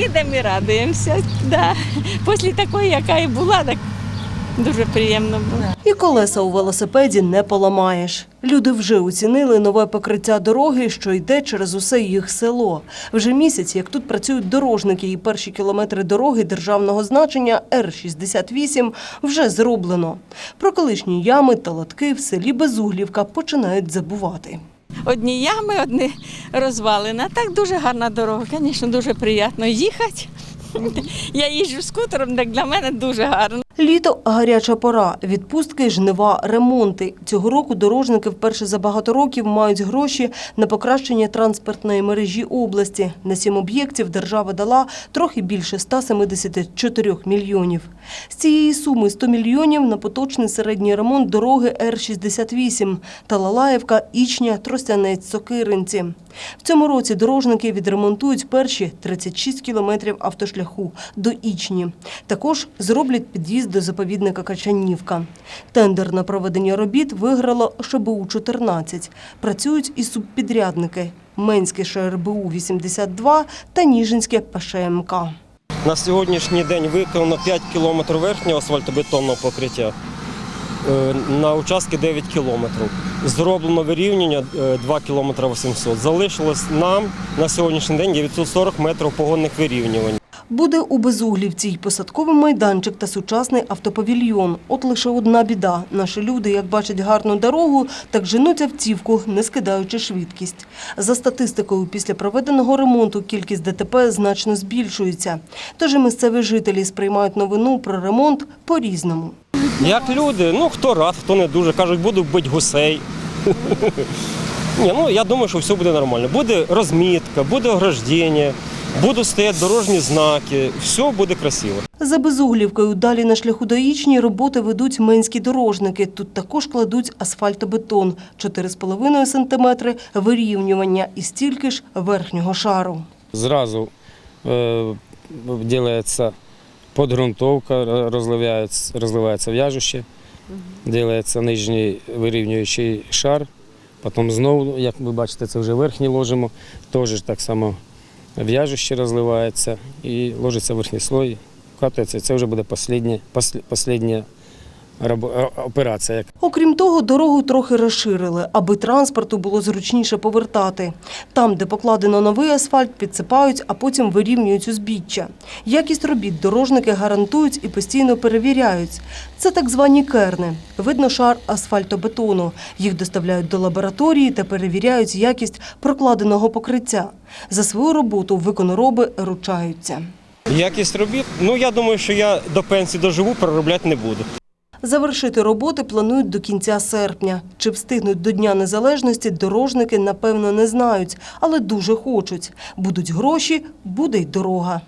їдемо і радуємося. Да. Після такої, яка і була, так дуже приємно було. І колеса у велосипеді не поламаєш. Люди вже оцінили нове покриття дороги, що йде через усе їх село. Вже місяць, як тут працюють дорожники, і перші кілометри дороги державного значення Р-68 вже зроблено. Про колишні ями та лотки в селі Безуглівка починають забувати. Одні ями, одні розвалини. А так дуже гарна дорога. Звісно, дуже приємно їхати. Я їжджу скутером, так для мене дуже гарно. Літо – гаряча пора. Відпустки, жнива, ремонти. Цього року дорожники вперше за багато років мають гроші на покращення транспортної мережі області. На сім об'єктів держава дала трохи більше 174 мільйонів. З цієї суми 100 мільйонів на поточний середній ремонт дороги Р-68 Талалаєвка, Ічня, Тростянець, Сокиринці. В цьому році дорожники відремонтують перші 36 кілометрів автошляху до Ічні. Також зроблять під'їзд до заповідника Качанівка. Тендер на проведення робіт виграло ШБУ-14. Працюють і субпідрядники – Менське ШРБУ-82 та Ніжинське ПШМК. На сьогоднішній день виконано 5 кілометрів верхнього асфальтобетонного покриття. Е, На участки 9 кілометрів. Зроблено вирівняння е, 2 кілометри 800. Залишилось нам на сьогоднішній день 940 метрів погонних вирівнювань. Буде у Безуглівці й посадковий майданчик та сучасний автопавільйон. От лише одна біда. Наші люди, як бачать гарну дорогу, так женуть автівку, не скидаючи швидкість. За статистикою, після проведеного ремонту кількість ДТП значно збільшується. Тож і місцеві жителі сприймають новину про ремонт по-різному. Як люди, ну хто рад, хто не дуже, кажуть, буду бити гусей. Ні, ну я думаю, що все буде нормально. Буде розмітка, буде ограждення, будуть стояти дорожні знаки, все буде красиво. За Безуглівкою далі на шляху до Ічні роботи ведуть менські дорожники. Тут також кладуть асфальтобетон – 4,5 см вирівнювання і стільки ж верхнього шару. Зразу е, делается подґрунтовка, розливається, розливається в'яжуще, ділається нижній вирівнюючий шар, потім знову, як ви бачите, це вже верхній ложимо, теж так само в'яжуще розливається і ложиться верхній слой, катається. Це вже буде послідня, послі- послідня рабо- е, операція. Окрім того, дорогу трохи розширили, аби транспорту було зручніше повертати. Там, де покладено новий асфальт, підсипають, а потім вирівнюють узбіччя. Якість робіт дорожники гарантують і постійно перевіряють. Це так звані керни. Видно шар асфальтобетону. Їх доставляють до лабораторії та перевіряють якість прокладеного покриття. За свою роботу виконороби ручаються. Якість робіт, ну я думаю, що я до пенсії доживу, переробляти не буду. Завершити роботи планують до кінця серпня. Чи встигнуть до Дня Незалежності, дорожники, напевно, не знають, але дуже хочуть. Будуть гроші, буде й дорога.